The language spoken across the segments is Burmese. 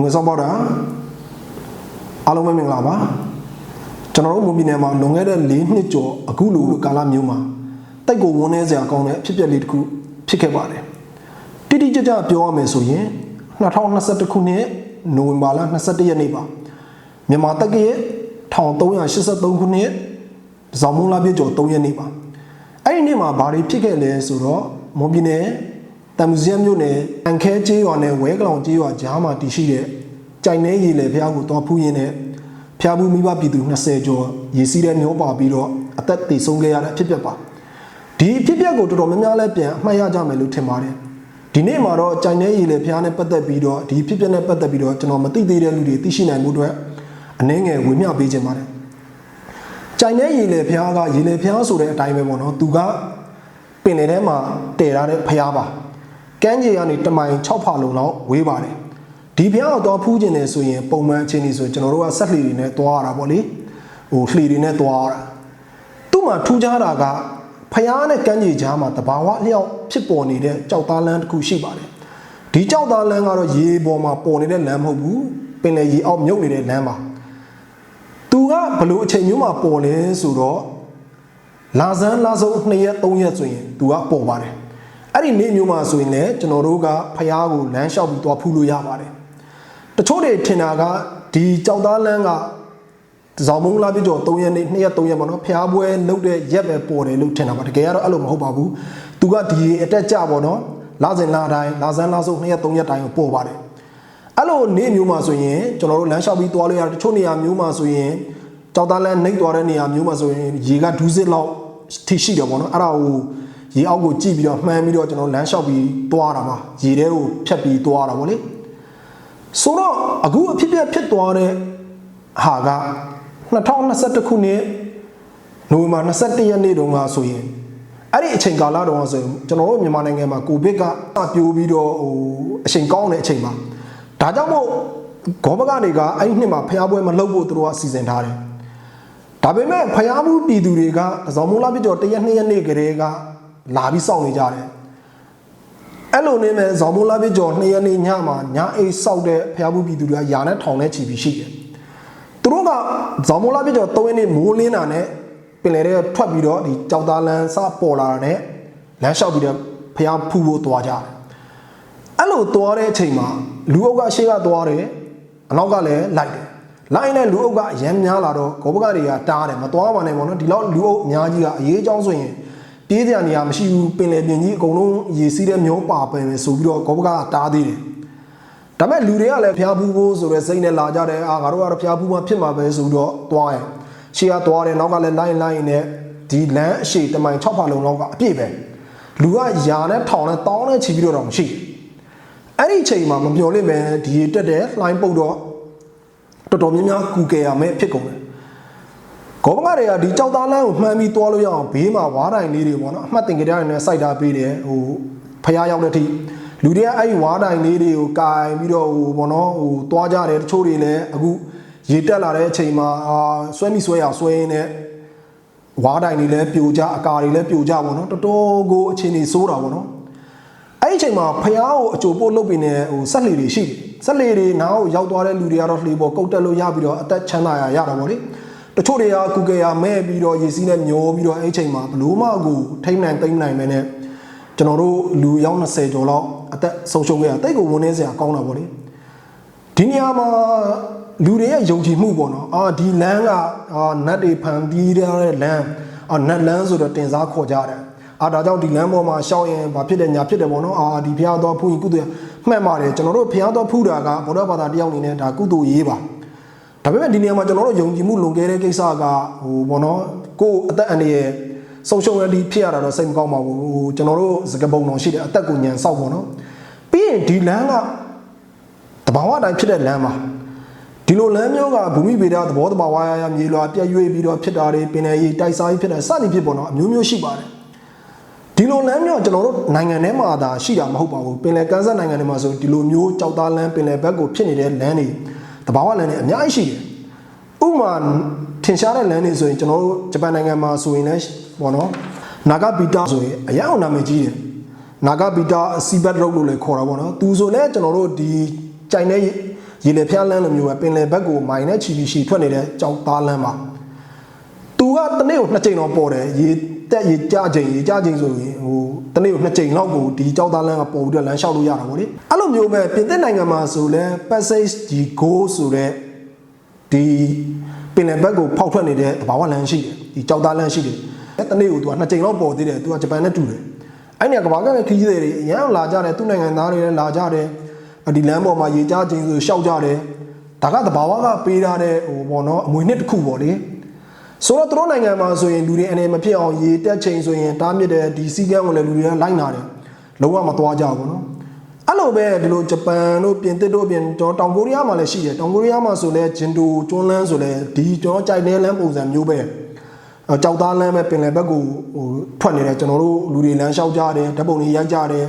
ငွေစောပေါက်တာအားလုံးပဲမင်္ဂလာပါကျွန်တော်တို့မွန်ပြည်နယ်မှာလွန်ခဲ့တဲ့၄နှစ်ကျော်အခုလိုကာလမျိုးမှာတိုက်ကိုဝန်းနေစရာကောင်းတဲ့အဖြစ်အပျက်လေးတစ်ခုဖြစ်ခဲ့ပါတယ်တိတိကျကျပြောရမယ်ဆိုရင်2021ခုနှစ်နိုဝင်ဘာလ22ရက်နေ့ပါမြန်မာတက္ကရာ1383ခုနှစ်ဇော်မုံလာပြည့်ကျော်3ရက်နေ့ပါအဲ့ဒီနေ့မှာဘာတွေဖြစ်ခဲ့လဲဆိုတော့မွန်ပြည်နယ် တမ်မူဇီယံမြို့နယ်အန်ခဲကျေးရွာနဲ့ဝဲကလောင်ကျေးရွာကြားမှာတည်ရှိတဲ့ကြိုင်နေရည်လေဖျားကိုတွားဖူးရင်းနဲ့ဖျားဘူးမိဘပြည်သူ20ကျော်ရေစီးတဲ့မျောပါပြီးတော့အသက်သေဆုံးခဲ့ရတဲ့အဖြစ်အပျက်ပါဒီအဖြစ်အပျက်ကိုတော်တော်များများလည်းပြန်အမှတ်ရကြမယ်လို့ထင်ပါတယ်ဒီနေ့မှာတော့ကြိုင်နေရည်လေဖျားနဲ့ပတ်သက်ပြီးတော့ဒီအဖြစ်အပျက်နဲ့ပတ်သက်ပြီးတော့ကျွန်တော်မသိသေးတဲ့လူတွေသိရှိနိုင်မှုအတွက်အနည်းငယ်ဝေမျှပေးခြင်းပါတယ်ကြိုင်နေရည်လေဖျားကရည်လေဖျားဆိုတဲ့အတိုင်းပဲပေါ့နော်သူကပင်လေထဲမှာတည်ထားတဲ့ဖျားပါ ကမ်းခြေကနေတမိုင်6ဖာလုံလောက်ဝေးပါတယ်ဒီဖျားကိုတော့ဖူးခြင်းနေဆိုရင်ပုံမှန်အခြေအနေဆိုကျွန်တော်တို့ကဆက်လှီတွေနဲ့သွားရတာပေါ့လေဟိုလှီတွေနဲ့သွားရတာသူ့မှာထူးခြားတာကဖျားနဲ့ကမ်းခြေကြားမှာတဘာဝအလျောက်ဖြစ်ပေါ်နေတဲ့ကြောက်သားလန်းတစ်ခုရှိပါတယ်ဒီကြောက်သားလန်းကတော့ရေပေါ်မှာပေါ်နေတဲ့လမ်းမဟုတ်ဘူးပင်လေရေအောက်မြုပ်နေတဲ့လမ်းပါသူကဘလို့အချိန်မျိုးမှာပေါ်လဲဆိုတော့လာဇန်လာဆုံး2ရက်3ရက်ဆိုရင်သူကပေါ်ပါတယ် အဲ့ဒီနေ့မျိုးမှာဆိုရင်လည်းကျွန်တော်တို့ကဖျားကိုလမ်းလျှောက်ပြီးသွားဖူးလို့ရပါတယ်တချို့တွေထင်တာကဒီကြောက်သားလန်းကဇောင်မုံလာပြကျော်3ရက်နေ့2ရက်3ရက်ပေါ့နော်ဖျားပွဲလုပ်တဲ့ရက်ပဲပေါ်တယ်လို့ထင်တာပါတကယ်ကတော့အဲ့လိုမဟုတ်ပါဘူးသူကဒီအတက်ကြပေါ့နော်လာစဉ်လာတိုင်းလာဇန်လာဆုံး2ရက်3ရက်တိုင်းကိုပေါ်ပါတယ်အဲ့လိုနေ့မျိုးမှာဆိုရင်ကျွန်တော်တို့လမ်းလျှောက်ပြီးသွားလို့ရတယ်တချို့နေရာမျိုးမှာဆိုရင်ကြောက်သားလန်းနှိပ်သွားတဲ့နေရာမျိုးမှာဆိုရင်ရေကဒူးစစ်လောက်ထိရှိတယ်ပေါ့နော်အဲ့ဒါကို ရေအောက်ကိုကြည့်ပြီးတော့မှန်းပြီးတော့ကျွန်တော်လမ်းလျှောက်ပြီးသွားတာပါရေထဲကိုဖြတ်ပြီးသွားတာပေါ့လေဆိုတော့အခုအဖြစ်အပျက်ဖြစ်သွားတဲ့ဟာက2021ခုနှစ်နိုဝင်ဘာ21ရက်နေ့တုန်းကဆိုရင်အဲ့ဒီအချိန်ကာလတုန်းကဆိုရင်ကျွန်တော်တို့မြန်မာနိုင်ငံမှာကိုဗစ်ကပြိုးပြီးတော့ဟိုအချိန်ကောင်းတဲ့အချိန်မှာဒါကြောင့်မို့ဂောဘကနေကအဲ့ဒီနှစ်မှာဖျားပွဲမလုပ်ဖို့သူတို့ကစီစဉ်ထားတယ်ဒါပေမဲ့ဖျားမှုပြည်သူတွေကဇော်မုံလာပြကျော်တရက်နှစ်ရက်နေ့ကလေးက လာပြီးစောင့်နေကြတယ်အဲ့လိုနေမဲ့ဇော်မုံလာပြကျော်နှစ်ရက်နေ့ညမှာညအိတ်စောက်တဲ့ဖျားမှုပြည်သူတွေကယာနဲ့ထောင်နဲ့ချီပြီးရှိတယ်သူတို့ကဇော်မုံလာပြကျော်၃ရက်နေ့မိုးလင်းတာနဲ့ပင်လယ်ထဲထွက်ပြီးတော့ဒီကြောက်သားလန်းစပေါ်လာတာနဲ့လမ်းလျှောက်ပြီးတော့ဖျားဖူးဖို့သွားကြတယ်အဲ့လိုသွားတဲ့အချိန်မှာလူအုပ်ကရှေ့ကသွားတယ်အနောက်ကလည်းလိုက်တယ်လိုက်နဲ့လူအုပ်ကအရန်များလာတော့ဂောဘကတွေကတားတယ်မသွားပါနဲ့ပေါ့နော်ဒီလောက်လူအုပ်အများကြီးကအရေးအကြောင်းဆိုရင် ပြေးစရာနေရာမရှိဘူးပင်လယ်ပြင်ကြီးအကုန်လုံးရေစီးတဲ့မျိုးပါပင်ပဲဆိုပြီးတော့ဂောဘကကတားသေးတယ်ဒါပေမဲ့လူတွေကလည်းဖျားဖူးဖို့ဆိုတဲ့စိတ်နဲ့လာကြတယ်အာငါတို့ကတော့ဖျားဖူးမှဖြစ်မှာပဲဆိုပြီးတော့သွားရင်ရှေ့ကသွားတယ်နောက်ကလည်းလိုက်လိုက်နဲ့ဒီလမ်းအရှိတမိုင်6ဖာလုံလောက်ကအပြည့်ပဲလူကယာနဲ့ထောင်နဲ့တောင်းနဲ့ချီပြီးတော့မရှိအဲ့ဒီအချိန်မှာမမျော်လင့်ပဲဒီတက်တဲ့လှိုင်းပုတ်တော့တော်တော်များများကူကယ်ရမယ်ဖြစ်ကုန်တယ်။ ကောဘငါတွေကဒီကြောက်သားလမ်းကိုမှန်းပြီးသွားလို့ရအောင်ဘေးမှာဝါးတိုင်လေးတွေပေါ့နော်အမှတ်တင်ကြတဲ့နဲ့စိုက်ထားပေးတယ်ဟိုဖះရောက်တဲ့အထိလူတွေကအဲ့ဒီဝါးတိုင်လေးတွေကိုကင်ပြီးတော့ဟိုပေါ့နော်ဟိုသွားကြတယ်တချို့တွေလည်းအခုရေတက်လာတဲ့အချိန်မှာအာဆွဲမိဆွဲရဆွဲရင်းနဲ့ဝါးတိုင်တွေလည်းပြိုကြအကာတွေလည်းပြိုကြပေါ့နော်တော်တော်ကိုအခြေအနေဆိုးတာပေါ့နော်အဲ့ဒီအချိန်မှာဖះကိုအကြိုပို့လုပ်ပြီးနေဟိုဆက်လီတွေရှိတယ်ဆက်လေတွေနားကိုရောက်သွားတဲ့လူတွေကတော့လှေပေါ်ကုတ်တက်လို့ရပြီးတော့အသက်ချမ်းသာရရတာပေါ့လေ တချို့တွေကကုကေယာမဲ့ပြီးတော့ရေစီးနဲ့မျောပြီးတော့အဲ့ချိန်မှာဘလို့မှကိုထိမ့်နိုင်သိမ့်နိုင်ပဲနဲ့ကျွန်တော်တို့လူရောက်20ကျော်လောက်အသက်ဆုံးရှုံးခဲ့ရတိတ်ကိုဝန်းနေစရာကောင်းတာပေါ့လေဒီနေရာမှာလူတွေရဲ့ယုံကြည်မှုပေါ့နော်အာဒီလမ်းကအာနတ်တွေဖန်တီးတဲ့လမ်းအာနတ်လမ်းဆိုတော့တင်စားခေါ်ကြတယ်အာဒါကြောင့်ဒီလမ်းပေါ်မှာရှောက်ရင်ဘာဖြစ်တယ်ညာဖြစ်တယ်ပေါ့နော်အာဒီဖျားတော့ဖူးရင်ကုသရမှတ်ပါတယ်ကျွန်တော်တို့ဖျားတော့ဖူးတာကဗုဒ္ဓဘာသာတယောက်အနေနဲ့ဒါကုသိုလ်ရေးပါ ဒါပေမဲ့ဒီနေရာမှာကျွန်တော်တို့ယုံကြည်မှုလွန်ကဲတဲ့ကိစ္စကဟိုပေါ့နော်ကိုယ်အသက်အန္တရာယ်ဆုံးရှုံးရသည်ဖြစ်ရတာတော့စိတ်မကောင်းပါဘူးဟိုကျွန်တော်တို့စကပုံတော်ရှိတယ်အသက်ကိုညံဆောက်ပေါ့နော်ပြီးရင်ဒီလမ်းကတဘာဝတိုင်းဖြစ်တဲ့လမ်းပါဒီလိုလမ်းမျိုးကဘူမိဗေဒသဘောတဘာဝရရမြေလွာပြည့်ရွေ့ပြီးတော့ဖြစ်တာတွေပင်လယ်ရေတိုက်စားကြီးဖြစ်တာစသည်ဖြစ်ပေါ့နော်အမျိုးမျိုးရှိပါတယ်ဒီလိုလမ်းမျိုးကျွန်တော်တို့နိုင်ငံထဲမှာသာရှိတာမဟုတ်ပါဘူးပင်လယ်ကမ်းစပ်နိုင်ငံတွေမှာဆိုဒီလိုမျိုးကြောက်သားလမ်းပင်လယ်ဘက်ကိုဖြစ်နေတဲ့လမ်းတွေ တဘာဝလမ်းတွေအများကြီးရှိတယ်ဥပမာထင်ရှားတဲ့လမ်းတွေဆိုရင်ကျွန်တော်တို့ဂျပန်နိုင်ငံမှာဆိုရင်လည်းပေါ့နော်နာဂဘီတာဆိုရင်အရင်အောင်နာမည်ကြီးတယ်နာဂဘီတာစီဘတ်ရုတ်လို့လည်းခေါ်တာပေါ့နော်သူဆိုလည်းကျွန်တော်တို့ဒီကြိုင်တဲ့ရေလေဖျားလန်းလိုမျိုးပဲပင်လယ်ဘက်ကိုမိုင်နဲ့ချီပြီးရှီထွက်နေတဲ့ကြောက်သားလန်းမှာသူကတနေ့ကိုနှစ်ကြိမ်တော့ပေါ်တယ်ရေ တက်ရေကြချိန်ရေကြချိန်ဆိုရင်ဟိုတနေ့ကိုနှစ်ကြိမ်လောက်ကိုဒီကြောက်သားလန်းကပေါ်ပြီးတော့လမ်းလျှောက်လို့ရတာပေါ့လေအဲ့လိုမျိုးပဲပြင်သစ်နိုင်ငံမှာဆိုလဲ passage ဒီ go ဆိုတဲ့ဒီပင်လယ်ဘက်ကိုဖောက်ထွက်နေတဲ့တဘာဝလမ်းရှိတယ်ဒီကြောက်သားလမ်းရှိတယ်အဲ့တနေ့ကိုသူကနှစ်ကြိမ်လောက်ပေါ်သေးတယ်သူကဂျပန်နဲ့တူတယ်အဲ့ဒီကကဘာကခရီးသည်တွေအရန်လာကြတယ်သူ့နိုင်ငံသားတွေလည်းလာကြတယ်ဒီလမ်းပေါ်မှာရေကြချိန်ဆိုရှောက်ကြတယ်ဒါကတဘာဝကပေးထားတဲ့ဟိုပေါ့နော်အမွေနှစ်တစ်ခုပေါ့လေ ဆိုတော့သူတို့နိုင်ငံမှာဆိုရင်လူတွေအနေမဖြစ်အောင်ရေတက်ချိန်ဆိုရင်တားမြစ်တဲ့ဒီစီကန်းကိုလည်းလူတွေကလိုက်နာတယ်လုံးဝမသွားကြဘူးနော်အဲ့လိုပဲဒီလိုဂျပန်တို့ပြင်သစ်တို့ပြင်ကျွန်တော်တောင်ကိုရီးယားမှာလည်းရှိတယ်တောင်ကိုရီးယားမှာဆိုလဲဂျင်ဒိုကျွန်းလန်းဆိုလဲဒီကျွန်တော်ကြိုက်တဲ့လမ်းပုံစံမျိုးပဲအဲကြောက်သားလမ်းပဲပင်လယ်ဘက်ကိုဟိုထွက်နေတယ်ကျွန်တော်တို့လူတွေလမ်းလျှောက်ကြတယ်ဓာတ်ပုံတွေရိုက်ကြတယ်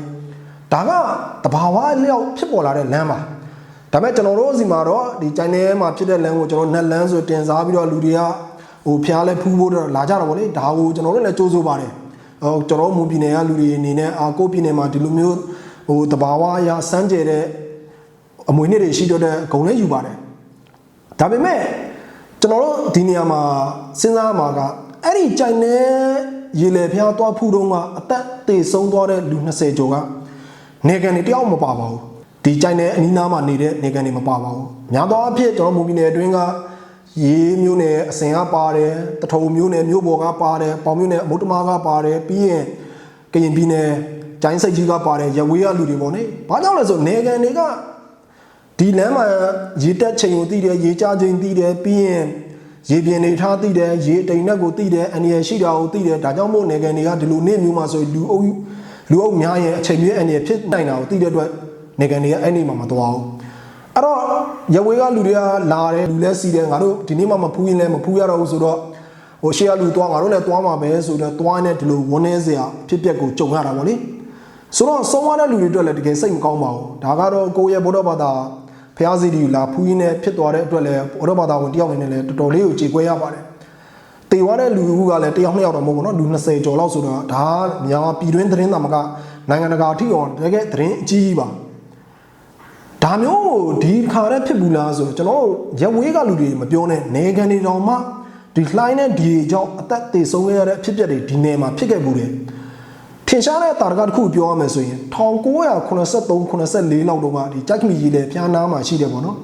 ဒါကတဘာဝလျောက်ဖြစ်ပေါ်လာတဲ့လမ်းပါဒါပေမဲ့ကျွန်တော်တို့စီမှာတော့ဒီကြိုင်ထဲမှာဖြစ်တဲ့လမ်းကိုကျွန်တော်နက်လမ်းဆိုတင်စားပြီးတော့လူတွေက ဟိုဖျားလဲဖူးဖို့တော့လာကြတော့ဗောလေဒါကိုကျွန်တော်တို့လည်းကြိုးစိုးပါတယ်ဟိုကျွန်တော်တို့မူပြည်နယ်ကလူတွေအနေနဲ့အာကိုပြည်နယ်မှာဒီလိုမျိုးဟိုတဘာဝအရာစမ်းကြဲတဲ့အမွေနှစ်တွေရှိတော့တဲ့ဂုံလဲယူပါတယ်ဒါပေမဲ့ကျွန်တော်တို့ဒီနေရာမှာစဉ်းစားမှာကအဲ့ဒီကြိုင်နေရေလေဖျားသွားဖူးတော့ကအသက်သေဆုံးသွားတဲ့လူ20ကျော်ကနေကန်တွေတယောက်မပါပါဘူးဒီကြိုင်နေအနီးနားမှာနေတဲ့နေကန်တွေမပါပါဘူးများသောအားဖြင့်ကျွန်တော်မူပြည်နယ်အတွင်းက ရေမျိုးနယ်အစင်ကပါတယ်တထုံမျိုးနယ်မျိုးပေါ်ကပါတယ်ပေါင်မျိုးနယ်အမုတ်တမားကပါတယ်ပြီးရင်ကရင်ပြည်နယ်ကျိုင်းစိတ်ကြီးကပါတယ်ရဝေးကလူတွေပေါ့နေဘာကြောင့်လဲဆိုနေကန်တွေကဒီလမ်းမှာရေတက်ချိန်ကိုသိတယ်ရေချချိန်သိတယ်ပြီးရင်ရေပြင်နေထားသိတယ်ရေတိမ်နဲ့ကိုသိတယ်အန်ရရှိတာကိုသိတယ်ဒါကြောင့်မို့နေကန်တွေကဒီလိုနေ့မျိုးမှာဆိုလူအုပ်လူအုပ်များရဲ့အချိန်မျိုးအန်ရဖြစ်နိုင်တာကိုသိတဲ့အတွက်နေကန်တွေကအဲ့ဒီမှာမသွားဘူးအဲ့တော့ ရဝေးကလူတွေကလာတယ်လူလဲစီတယ်ငါတို့ဒီနေ့မှမဖူးရင်လည်းမဖူးရတော့ဘူးဆိုတော့ဟိုရှေ့ကလူသွားငါတို့လည်းသွားမှာပဲဆိုတော့သွားနေဒီလိုဝန်းနေစရာဖြစ်ပျက်ကိုကြုံရတာပေါ့လေဆိုတော့ဆုံးသွားတဲ့လူတွေအတွက်လည်းတကယ်စိတ်မကောင်းပါဘူးဒါကတော့ကိုယ့်ရဲ့ဘုရားဘာသာဖျားစီတီလာဖူးရင်းနဲ့ဖြစ်သွားတဲ့အတွက်လည်းဘုရားဘာသာဝင်တယောက်အနေနဲ့လည်းတော်တော်လေးကိုကြေကွဲရပါတယ်တေသွားတဲ့လူကလည်းတယောက်နှစ်ယောက်တော့မဟုတ်ဘူးเนาะလူ20ကျော်လောက်ဆိုတော့ဒါများပြည်တွင်းသတင်းသာမကနိုင်ငံတကာအထိအောင်တကယ်သတင်းအကြီးကြီးပါ ဒါမျိုးကိုဒီခါနဲ့ဖြစ်ဘူးလားဆိုကျွန်တော်ရဝေးကလူတွေမပြောနဲ့နေကန်တွေတောင်မှဒီလှိုင်းနဲ့ဒီကြောင့်အသက်သေဆုံးခဲ့ရတဲ့အဖြစ်အပျက်တွေဒီနယ်မှာဖြစ်ခဲ့ဘူးတယ်ထင်ရှားတဲ့တာရကတစ်ခုပြောရမယ်ဆိုရင်1983 84လောက်တုန်းကဒီကြိုက်မီကြီးလေဖျားနားမှာရှိတယ်ပေါ့နော်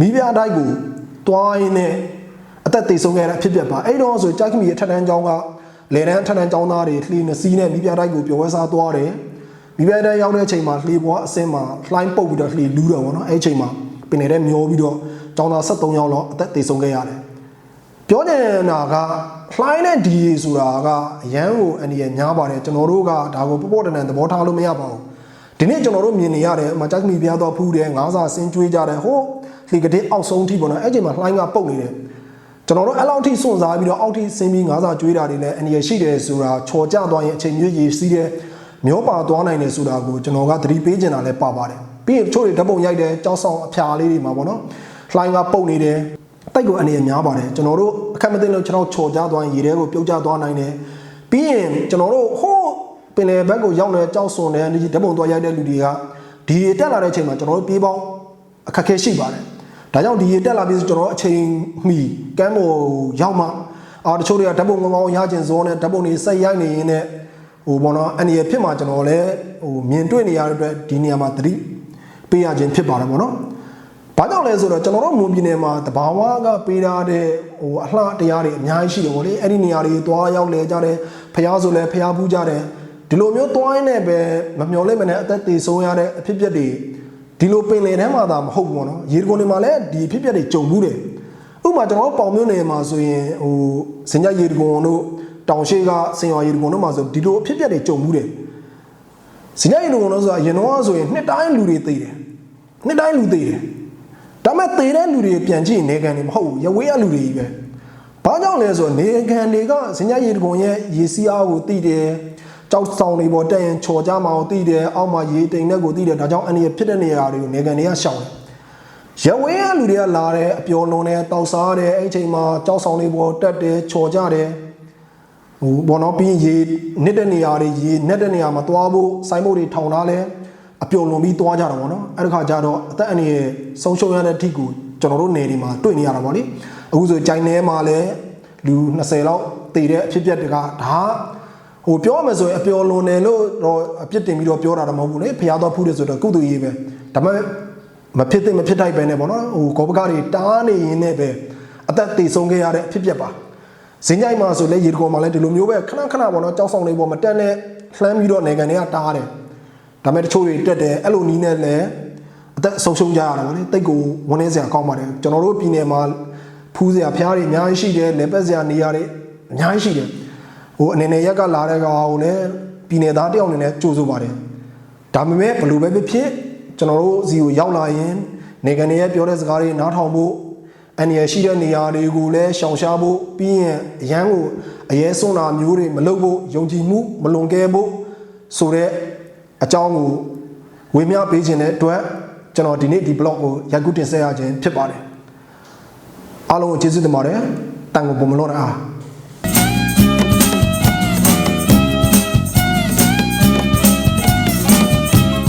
မိဖုရားတိုက်ကိုတွားရင်းနဲ့အသက်သေဆုံးခဲ့တဲ့အဖြစ်အပျက်ပါအဲ့တော့ဆိုကြိုက်မီရဲ့ထက်တန်းကျောင်းကလေတန်းထက်တန်းကျောင်းသားတွေလှီနစီးနဲ့မိဖုရားတိုက်ကိုပျော်ဝဲစားသွားတယ် မိဘတဲ့ရောက်တဲ့အချိန်မှာလှေပွားအစင်းမှာလှိုင်းပုတ်ပြီးတော့လှေလူးတော့ဗောနော်အဲ့အချိန်မှာပင်နေတဲ့မျောပြီးတော့ကျောင်းသား73ယောက်လောက်အသက်သေဆုံးခဲ့ရတယ်ပြောနေတာကလှိုင်းနဲ့ဒီဆိုတာကအရန်ကိုအနေနဲ့များပါတယ်ကျွန်တော်တို့ကဒါကိုပေါ့ပေါ့တန်တန်သဘောထားလို့မရပါဘူးဒီနေ့ကျွန်တော်တို့မြင်နေရတယ်မကြိုက်မီပြားတော့ဖူးတယ်ငါးစာဆင်းကျွေးကြတယ်ဟိုလှေကတဲ့အောက်ဆုံးထိပေါ့နော်အဲ့ချိန်မှာလှိုင်းကပုတ်နေတယ်ကျွန်တော်တို့အဲ့လောက်ထိစွန့်စားပြီးတော့အောက်ထိဆင်းပြီးငါးစာကျွေးတာတွေလည်းအနေရရှိတယ်ဆိုတာချော်ကြသွားရင်အချိန်ကြီးရေးစီးတယ် မျောပါသွားနိုင်တယ်ဆိုတာကိုကျွန်တော်ကသတိပေးချင်တာလည်းပါပါတယ်ပြီးရင်တချို့တွေဓာတ်ပုံရိုက်တယ်ကြောက်ဆောင်အဖျာလေးတွေမှာပေါ့နော်လှိုင်းကပုတ်နေတယ်တိုက်ကိုအနေနဲ့များပါတယ်ကျွန်တော်တို့အခက်မသိလို့ကျွန်တော်ချော်ကြသွားရင်ရေထဲကိုပြုတ်ကျသွားနိုင်တယ်ပြီးရင်ကျွန်တော်တို့ဟိုးပင်လယ်ဘက်ကိုရောက်နေကြောက်စွန်တယ်ဒီဓာတ်ပုံသွားရိုက်တဲ့လူတွေကဒီတက်လာတဲ့အချိန်မှာကျွန်တော်တို့ပြေးပေါင်းအခက်ခဲရှိပါတယ်ဒါကြောင့်ဒီတက်လာပြီးဆိုကျွန်တော်အချိန်မီကမ်းပေါ်ရောက်မှအာတချို့တွေကဓာတ်ပုံကောင်းကောင်းရကျင်စောနဲ့ဓာတ်ပုံတွေစိတ်ရိုက်နေရင်းနဲ့ဟို ဘောနော်အနေရဖြစ်မှာကျွန်တော်လည်းဟိုမြင်တွေ့နေရတဲ့အတွက်ဒီနေရာမှာသတိပေးရခြင်းဖြစ်ပါတယ်ပေါ့နော်။ဘာကြောင့်လဲဆိုတော့ကျွန်တော်တို့မွန်ပြည်နယ်မှာတဘာဝကပေးထားတဲ့ဟိုအလှတရားတွေအများကြီးရှိတယ်ဗောလေ။အဲ့ဒီနေရာတွေသွားရောက်လဲကြတယ်။ဖျားဆိုလဲဖျားဖူးကြတယ်။ဒီလိုမျိုးသွားရင်းနဲ့ပဲမမျော်လင့်မနဲ့အသက်သေဆုံးရတဲ့အဖြစ်အပျက်တွေဒီလိုပင်လယ်ထဲမှာသာမဟုတ်ဘူးပေါ့နော်။ရေကုန်တွေမှာလည်းဒီအဖြစ်အပျက်တွေကြုံဘူးတယ်။ဥပမာကျွန်တော်တို့ပေါင်မျိုးနယ်မှာဆိုရင်ဟိုစင်ကြရေကုန်တို့ တောင်ရှိကစင်ရွာရေကုန်တို့မှာဆိုဒီလိုအဖြစ်အပျက်တွေကြုံမှုတယ်စင်ရရေကုန်တို့ဆိုတာအရင်တော့ဆိုရင်နှစ်တိုင်းလူတွေသိတယ်နှစ်တိုင်းလူသိတယ်ဒါပေမဲ့သေတဲ့လူတွေပြန်ကြည့်နေကန်တွေမဟုတ်ဘူးရဝေးရလူတွေကြီးပဲဘာကြောင့်လဲဆိုတော့နေကန်တွေကစင်ရရေကုန်ရဲ့ရေစီးအားကိုသိတယ်ကြောက်ဆောင်တွေပေါ်တက်ရင်ချော်ကြမှာကိုသိတယ်အောက်မှာရေတိမ်တဲ့ကိုသိတယ်ဒါကြောင့်အနေဖြစ်တဲ့နေရာတွေကိုနေကန်တွေကရှောင်တယ်ရဝေးရလူတွေကလာတယ်အပျော်လုံးတယ်တောက်စားတယ်အဲ့ချိန်မှာကြောက်ဆောင်တွေပေါ်တက်တယ်ချော်ကြတယ် ဟိုဘောနော်ပြီးရေနစ်တဲ့နေရာတွေရေနက်တဲ့နေရာမှာသွားဖို့စိုင်းဖို့တွေထောင်ထားလဲအပျော်လွန်ပြီးသွားကြတာပေါ့နော်အဲ့ဒီခါကျတော့အသက်အန္တရာယ်ဆုံးရှုံးရတဲ့အထိကိုကျွန်တော်တို့နေဒီမှာတွေ့နေရတာပေါ့လေအခုဆိုကြိုင်ထဲမှာလည်းလူ20လောက်တည်တဲ့အဖြစ်အပျက်တွေကဒါဟိုပြောရမယ်ဆိုရင်အပျော်လွန်တယ်လို့တော့အပြစ်တင်ပြီးတော့ပြောတာတော့မဟုတ်ဘူးလေဖျားတော့ဖူးတယ်ဆိုတော့ကုသိုလ်ရေးပဲဒါပေမဲ့မဖြစ်သင့်မဖြစ်ထိုက်ပဲねပေါ့နော်ဟိုကောပကားတွေတားနေရင်လည်းပဲအသက်တည်ဆုံးခဲ့ရတဲ့အဖြစ်အပျက်ပါ ဇင်းကြိုက်မှာဆိုလဲရေတကောမှာလဲဒီလိုမျိုးပဲခဏခဏပေါ့နော်ကြောက်ဆောင်နေပေါ်မတက်နဲ့လှမ်းပြီးတော့နေကန်တွေကတားတယ်ဒါပေမဲ့တချို့တွေတက်တယ်အဲ့လိုနီးနဲ့လဲအသက်ဆုံးရှုံးကြရတာပေါ့လေတိတ်ကိုဝန်းနေစရာကောင်းပါတယ်ကျွန်တော်တို့ပြည်နယ်မှာဖူးစရာဖျားတွေအများကြီးရှိတယ်လေပတ်စရာနေရာတွေအများကြီးရှိတယ်ဟိုအနေနဲ့ရက်ကလာတဲ့ကောင်ကိုလည်းပြည်နယ်သားတယောက်အနေနဲ့ကြိုးဆိုပါတယ်ဒါပေမဲ့ဘလို့ပဲဖြစ်ဖြစ်ကျွန်တော်တို့စီကိုရောက်လာရင်နေကန်တွေရဲ့ပြောတဲ့စကားတွေနားထောင်ဖို့ အန်ရရှိတဲ့နေရာတွေကိုလည်းရှောင်ရှားဖို့ပြီးရင်အရန်ကိုအရေးဆုံးတာမျိုးတွေမလုပ်ဖို့ယုံကြည်မှုမလွန်ကဲဖို့ဆိုတဲ့အကြောင်းကိုဝေမျှပေးခြင်းတဲ့အတွက်ကျွန်တော်ဒီနေ့ဒီ blog ကိုရိုက်ကူးတင်ဆက်ရခြင်းဖြစ်ပါတယ်အားလုံးကိုကျေးဇူးတင်ပါတယ်တန်ကိုပုံမလို့တာအား